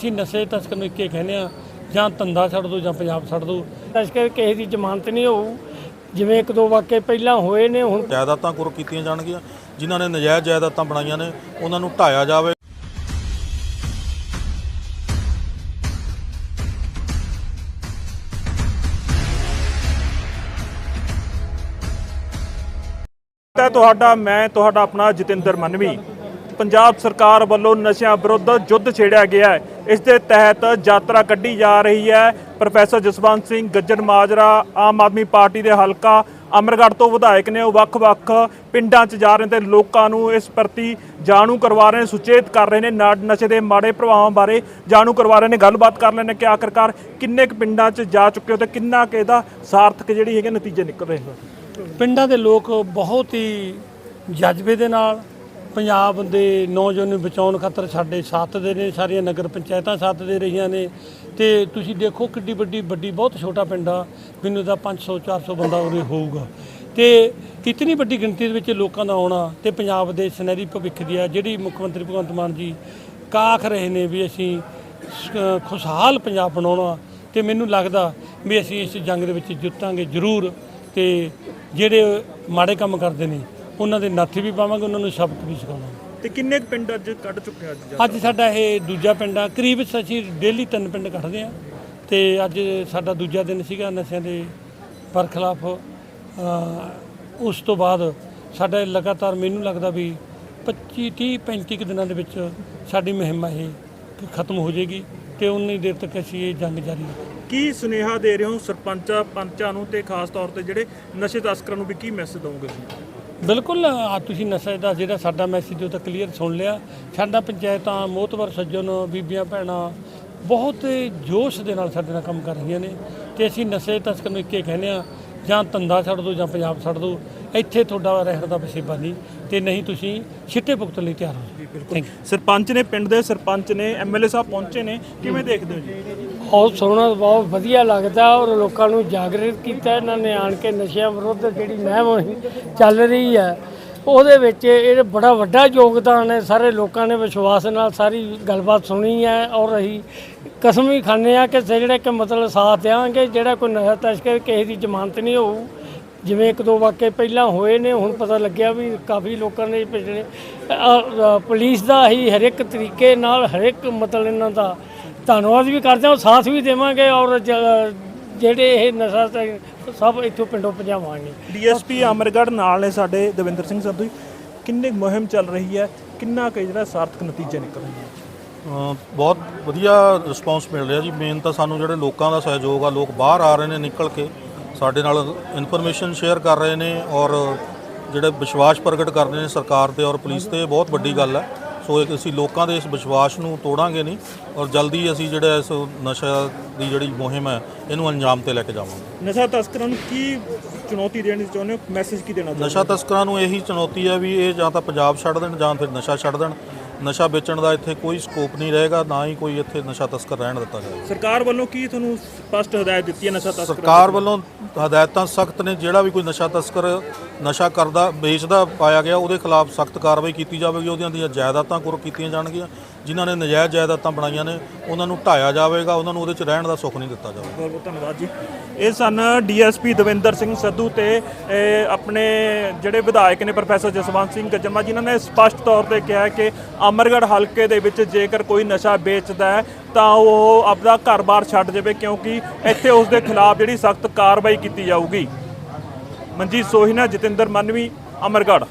ਅਸੀਂ ਨਸ਼ੇ ਤਸਕਰ ਨੂੰ ਇੱਕੇ ਕਹਿੰਦੇ ਆ ਜਾਂ ਧੰਦਾ ਛੱਡ ਦੋ ਜਾਂ ਪੰਜਾਬ ਛੱਡ ਦੋ। ਤਸਕਰ ਕਿਸੇ ਦੀ ਜ਼ਮਾਨਤ ਨਹੀਂ ਹੋਊ। ਜਿਵੇਂ ਇੱਕ ਦੋ ਵਾਕੇ ਪਹਿਲਾਂ ਹੋਏ ਨੇ ਹੁਣ ਜਾਇਦਾਦਾਂ ਕੁਰ ਕੀਤੀਆਂ ਜਾਣਗੀਆਂ ਜਿਨ੍ਹਾਂ ਨੇ ਨਜਾਇਜ਼ ਜਾਇਦਾਦਾਂ ਬਣਾਈਆਂ ਨੇ ਉਹਨਾਂ ਨੂੰ ਢਾਇਆ ਜਾਵੇ। ਹੈ ਤੁਹਾਡਾ ਮੈਂ ਤੁਹਾਡਾ ਆਪਣਾ ਜਤਿੰਦਰ ਮਨਵੀ। ਪੰਜਾਬ ਸਰਕਾਰ ਵੱਲੋਂ ਨਸ਼ਿਆਂ ਵਿਰੁੱਧ ਯੁੱਧ ਛੇੜਿਆ ਗਿਆ ਹੈ। ਇਸ ਦੇ ਤਹਿਤ ਯਾਤਰਾ ਕੱਢੀ ਜਾ ਰਹੀ ਹੈ। ਪ੍ਰੋਫੈਸਰ ਜਸਵੰਤ ਸਿੰਘ ਗੱਜਰ ਮਾਜਰਾ ਆਮ ਆਦਮੀ ਪਾਰਟੀ ਦੇ ਹਲਕਾ ਅਮਰਗੜ੍ਹ ਤੋਂ ਵਿਧਾਇਕ ਨੇ। ਉਹ ਵੱਖ-ਵੱਖ ਪਿੰਡਾਂ 'ਚ ਜਾ ਰਹੇ ਨੇ ਤੇ ਲੋਕਾਂ ਨੂੰ ਇਸ ਪ੍ਰਤੀ ਜਾਣੂ ਕਰਵਾ ਰਹੇ ਨੇ, ਸੁਚੇਤ ਕਰ ਰਹੇ ਨੇ। ਨਾ- ਨਸ਼ੇ ਦੇ ਮਾੜੇ ਪ੍ਰਭਾਵਾਂ ਬਾਰੇ ਜਾਣੂ ਕਰਵਾ ਰਹੇ ਨੇ। ਗੱਲਬਾਤ ਕਰ ਰਹੇ ਨੇ ਕਿ ਆਖਰਕਾਰ ਕਿੰਨੇ ਕੁ ਪਿੰਡਾਂ 'ਚ ਜਾ ਚੁੱਕੇ ਹੋ ਤੇ ਕਿੰਨਾ ਕੁ ਇਹਦਾ ਸਾਰਥਕ ਜਿਹੜੀ ਹੈਗੇ ਨਤੀਜੇ ਨਿਕਲ ਰਹੇ ਹੋ ਪਿੰਡਾਂ ਦੇ ਲੋਕ ਬਹੁਤ ਹੀ ਜਜ਼ਬੇ ਦੇ ਨਾਲ ਪੰਜਾਬ ਦੇ ਨੌਜਵਾਨ ਨੂੰ ਬਚਾਉਣ ਖਾਤਰ ਸਾਡੇ ਸਾਥ ਦੇ ਨੇ, ਸਾਰੀਆਂ ਨਗਰ ਪੰਚਾਇਤਾਂ ਸਾਥ ਦੇ ਰਹੀਆਂ ਨੇ। ਤੇ ਤੁਸੀਂ ਦੇਖੋ ਕਿੱਡੀ ਵੱਡੀ ਵੱਡੀ, ਬਹੁਤ ਛੋਟਾ ਪਿੰਡ ਆ। ਮੈਨੂੰ ਤਾਂ 500 400 ਬੰਦਾ ਉਰੇ ਹੋਊਗਾ। ਤੇ ਕਿਤਨੀ ਵੱਡੀ ਗਿਣਤੀ ਦੇ ਵਿੱਚ ਲੋਕਾਂ ਦਾ ਆਉਣਾ ਤੇ ਪੰਜਾਬ ਦੇ ਸੁਨਹਿਰੀ ਭਵਿੱਖ ਦੀ ਆ, ਜਿਹੜੀ ਮੁੱਖ ਮੰਤਰੀ ਭਗਵੰਤ ਮਾਨ ਜੀ ਕਾਖ ਰਹੇ ਨੇ ਵੀ ਅਸੀਂ ਖੁਸ਼ਹਾਲ ਪੰਜਾਬ ਬਣਾਉਣਾ। ਤੇ ਮੈਨੂੰ ਲੱਗਦਾ ਵੀ ਅਸੀਂ ਇਸ ਜੰਗ ਦੇ ਵਿੱਚ ਜਿੱਤਾਂਗੇ ਜ਼ਰੂਰ। ਤੇ ਜਿਹੜੇ ਮਾੜੇ ਕੰਮ ਕਰਦੇ ਨੇ ਉਹਨਾਂ ਦੇ ਨੱਥ ਵੀ ਪਾਵਾਂਗੇ ਉਹਨਾਂ ਨੂੰ ਸਬਕ ਵੀ ਸਿਖਾਵਾਂਗੇ। ਤੇ ਕਿੰਨੇ ਕੁ ਪਿੰਡ ਅੱਜ ਕੱਢ ਚੁੱਕੇ ਅੱਜ? ਅੱਜ ਸਾਡਾ ਇਹ ਦੂਜਾ ਪਿੰਡ ਆ। ਕਰੀਬ ਅਸੀਂ ਡੇਲੀ ਤਿੰਨ ਪਿੰਡ ਕੱਢਦੇ ਆ। ਤੇ ਅੱਜ ਸਾਡਾ ਦੂਜਾ ਦਿਨ ਸੀਗਾ ਨਸ਼ਿਆਂ ਦੇ ਬਰਖਲਾਫ ਉਸ ਤੋਂ ਬਾਅਦ ਸਾਡਾ ਲਗਾਤਾਰ ਮੈਨੂੰ ਲੱਗਦਾ ਵੀ 25 30 35 ਕੁ ਦਿਨਾਂ ਦੇ ਵਿੱਚ ਸਾਡੀ ਮੁਹਿੰਮ ਇਹ ਖਤਮ ਹੋ ਜਾਏਗੀ ਤੇ ਉਨੀ ਦੇਰ ਤੱਕ ਅਸੀਂ ਇਹ ਜੰਗ ਜਾਰੀ ਕੀ ਸੁਨੇਹਾ ਦੇ ਰਹੇ ਹੋ ਸਰਪੰਚਾਂ ਪੰਚਾਂ ਨੂੰ ਤੇ ਖਾਸ ਤੌਰ ਤੇ ਜਿਹੜੇ ਨਸ਼ੇ ਤਸਕਰਾਂ ਨੂੰ ਵੀ ਕੀ ਮੈਸੇਜ ਦਵੋਗੇ ਤੁਸੀਂ? ਬਿਲਕੁਲ ਆ ਤੁਸੀਂ ਨਸ਼ੇ ਦਾ ਜਿਹੜਾ ਸਾਡਾ ਮੈਸੇਜ ਉਹ ਤਾਂ ਕਲੀਅਰ ਸੁਣ ਲਿਆ। ਸਾਡਾ ਪੰਚਾਇਤਾਂ ਮੋਤਵਰ ਸੱਜਣ ਬੀਬੀਆਂ ਭੈਣਾਂ ਬਹੁਤ ਜੋਸ਼ ਦੇ ਨਾਲ ਸਾਡੇ ਨਾਲ ਕੰਮ ਕਰ ਰਹੀਆਂ ਨੇ। ਤੇ ਅਸੀਂ ਨਸ਼ੇ ਤਸਕਰ ਨੂੰ ਇੱਕੇ ਕਹਿੰਦੇ ਆ ਜਾਂ ਧੰਦਾ ਛੱਡ ਦੋ ਜਾਂ ਪੰਜਾਬ ਛੱਡ ਦੋ ਇੱਥੇ ਤੁਹਾਡਾ ਰਹਿਣ ਦਾ ਵਸੇਬਾ ਨਹੀਂ। ਤੇ ਨਹੀਂ ਤੁਸੀਂ ਛਿੱਟੇ ਭੁਗਤਣ ਲਈ ਤਿਆਰ ਹੋ ਯੂ ਸਰਪੰਚ ਨੇ ਪਿੰਡ ਦੇ ਸਰਪੰਚ ਨੇ ਐਮਐਲਏ ਸਾਹਿਬ ਪਹੁੰਚੇ ਨੇ। ਕਿਵੇਂ ਦੇਖਦੇ ਹੋ ਜੀ? ਬਹੁਤ ਸੋਹਣਾ, ਬਹੁਤ ਵਧੀਆ ਲੱਗਦਾ ਔਰ ਲੋਕਾਂ ਨੂੰ ਜਾਗਰਿਤ ਕੀਤਾ ਇਹਨਾਂ ਨੇ ਆਣ ਕੇ ਨਸ਼ਿਆਂ ਵਿਰੁੱਧ ਜਿਹੜੀ ਮਹਿਮ ਚੱਲ ਰਹੀ ਹੈ। ਉਹਦੇ ਵਿੱਚ ਇਹ ਬੜਾ ਵੱਡਾ ਯੋਗਦਾਨ ਹੈ, ਸਾਰੇ ਲੋਕਾਂ ਨੇ ਵਿਸ਼ਵਾਸ ਨਾਲ ਸਾਰੀ ਗੱਲਬਾਤ ਸੁਣੀ ਹੈ ਔਰ ਅਸੀਂ ਕਸਮ ਵੀ ਖਾਂਦੇ ਆ ਕਿ ਜਿਹੜੇ ਕਿ ਮਤਲਬ ਸਾਥ ਦੇਵਾਂਗੇ ਜਿਹੜਾ ਕੋਈ ਨਸ਼ਾ ਤਸਕਰ ਕਿਸੇ ਦੀ ਜ਼ਮਾਨਤ ਨਹੀਂ ਹੋਊ। ਜਿਵੇਂ ਇੱਕ ਦੋ ਵਾਕੇ ਪਹਿਲਾਂ ਹੋਏ ਨੇ, ਹੁਣ ਪਤਾ ਲੱਗਿਆ ਵੀ ਕਾਫੀ ਲੋਕਾਂ ਨੇ ਪਿਛਲੇ ਪੁਲਿਸ ਦਾ ਹੀ ਹਰ ਇੱਕ ਤਰੀਕੇ ਨਾਲ ਹਰ ਇੱਕ ਮਤਲਬ ਇਹਨਾਂ ਦਾ ਧੰਨਵਾਦ ਵੀ ਕਰਦੇ ਹਾਂ ਸਾਥ ਵੀ ਦੇਵਾਂਗੇ ਔਰ ਜ- ਜਿਹੜੇ ਇਹ ਨਸ਼ਾ ਤੇ ਸਭ ਇੱਥੋਂ ਪਿੰਡੋਂ ਭਜਾਵਾਂਗੇ। ਡੀਐਸਪੀ ਅਮਰਗੜ੍ਹ ਨਾਲ ਨੇ ਸਾਡੇ ਦਵਿੰਦਰ ਸਿੰਘ ਸੰਧੂ ਜੀ। ਕਿੰਨੀ ਮੁਹਿੰਮ ਚੱਲ ਰਹੀ ਹੈ? ਕਿੰਨਾ ਕੁ ਜਿਹੜਾ ਸਾਰਥਕ ਨਤੀਜੇ ਨਿਕਲ ਰਹੇ ਨੇ? ਬਹੁਤ ਵਧੀਆ ਰਿਸਪੌਂਸ ਮਿਲ ਰਿਹਾ ਜੀ। ਮੇਨ ਤਾਂ ਸਾਨੂੰ ਜਿਹੜੇ ਲੋਕਾਂ ਦਾ ਸਹਿਯੋਗ ਆ ਲੋਕ ਬਾਹਰ ਆ ਰਹੇ ਨੇ ਨਿਕਲ ਕੇ ਸਾਡੇ ਨਾਲ ਇਨਫੋਰਮੇਸ਼ਨ ਸ਼ੇਅਰ ਕਰ ਰਹੇ ਨੇ ਔਰ ਜਿਹੜੇ ਵਿਸ਼ਵਾਸ ਪ੍ਰਗਟ ਕਰ ਰਹੇ ਨੇ ਸਰਕਾਰ ਤੇ ਔਰ ਪੁਲਿਸ ਤੇ ਇਹ ਬਹੁਤ ਵੱਡੀ ਗੱਲ ਹੈ। ਸੋ ਇਹ ਅਸੀਂ ਲੋਕਾਂ ਦੇ ਇਸ ਵਿਸ਼ਵਾਸ ਨੂੰ ਤੋੜਾਂਗੇ ਨਹੀਂ ਔਰ ਜਲਦੀ ਅਸੀਂ ਜਿਹੜਾ ਇਸ ਨਸ਼ਾ ਦੀ ਜਿਹੜੀ ਮੁਹਿੰਮ ਹੈ ਇਹਨੂੰ ਅੰਜਾਮ ਤੇ ਲੈ ਕੇ ਜਾਵਾਂਗੇ। ਨਸ਼ਾ ਤਸਕਰਾਂ ਨੂੰ ਕੀ ਚੁਣੌਤੀ ਦੇਣੀ ਚਾਹੁੰਦੇ ਹੋ? ਮੈਸੇਜ ਕੀ ਦੇਣਾ ਚਾਹੁੰਦੇ ਨਸ਼ਾ ਤਸਕਰਾਂ ਨੂੰ ਇਹੀ ਚੁਣੌਤੀ ਹੈ ਵੀ ਇਹ ਜਾਂ ਤਾਂ ਪੰਜਾਬ ਛੱਡ ਦੇਣ ਜਾਂ ਫਿਰ ਨਸ਼ਾ ਛੱਡ ਦੇਣ। ਨਸ਼ਾ ਵੇਚਣ ਦਾ ਇੱਥੇ ਕੋਈ ਸਕੋਪ ਨਹੀਂ ਰਹੇਗਾ ਨਾ ਹੀ ਕੋਈ ਇੱਥੇ ਨਸ਼ਾ ਤਸਕਰ ਰਹਿਣ ਦਿੱਤਾ ਜਾਏਗਾ। ਸਰਕਾਰ ਵੱਲੋਂ ਕੀ ਤੁਹਾਨੂੰ ਸਪਸ਼ਟ ਹਦਾਇਤ ਦਿੱਤੀ ਹੈ ਨਸ਼ਾ ਤਸਕਰਾਂ ਸਰਕਾਰ ਵੱਲੋਂ ਹਦਾਇਤਾਂ ਸਖਤ ਨੇ ਜਿਹੜਾ ਵੀ ਕੋਈ ਨਸ਼ਾ ਤਸਕਰ ਨਸ਼ਾ ਕਰਦਾ ਵੇਚਦਾ ਪਾਇਆ ਗਿਆ ਉਹਦੇ ਖਿਲਾਫ ਸਖਤ ਕਾਰਵਾਈ ਕੀਤੀ ਜਾਵੇਗੀ ਉਹਦੀਆਂ ਦੀਆਂ ਜਾਇਦਾਦਾਂ ਕੁਰ ਕੀਤੀਆਂ ਜਾਣਗੀਆਂ। ਜਿਨ੍ਹਾਂ ਨੇ ਨਜਾਇਜ਼ ਜਾਇਦਾਦਾਂ ਬਣਾਈਆਂ ਨੇ, ਉਹਨਾਂ ਨੂੰ ਢਾਇਆ ਜਾਵੇਗਾ, ਉਹਨਾਂ ਨੂੰ ਉਹਦੇ 'ਚ ਰਹਿਣ ਦਾ ਸੁੱਖ ਨਹੀਂ ਦਿੱਤਾ ਜਾਵੇਗਾ। ਬਹੁਤ ਬਹੁਤ ਧੰਨਵਾਦ ਜੀ। ਇਹ ਸਨ ਡੀਐਸਪੀ ਦਵਿੰਦਰ ਸਿੰਘ ਸੱਧੂ ਤੇ, ਇਹ ਆਪਣੇ ਜਿਹੜੇ ਵਿਧਾਇਕ ਨੇ ਪ੍ਰੋਫੈਸਰ ਜਸਵੰਤ ਸਿੰਘ ਗੱਜਮਾ ਜਿਨ੍ਹਾਂ ਨੇ ਸਪਸ਼ਟ ਤੌਰ ਤੇ ਕਿਹਾ ਕਿ ਅਮਰਗੜ੍ਹ ਹਲਕੇ ਦੇ ਵਿੱਚ ਜੇਕਰ ਕੋਈ ਨਸ਼ਾ ਵੇਚਦਾ ਹੈ, ਤਾਂ ਉਹ ਆਪਦਾ ਘਰ-ਬਾਰ ਛੱਡ ਜਾਵੇ, ਕਿਉਂਕਿ ਇੱਥੇ ਉਸ ਦੇ ਖਿਲਾਫ ਜਿਹੜੀ ਸਖਤ ਕਾਰਵਾਈ ਕੀਤੀ ਜਾਊਗੀ। ਮਨਜੀਤ ਸੋਹਿਨਾ ਜਤਿੰਦਰ ਮਨਵੀ, ਅਮਰਗੜ੍ਹ।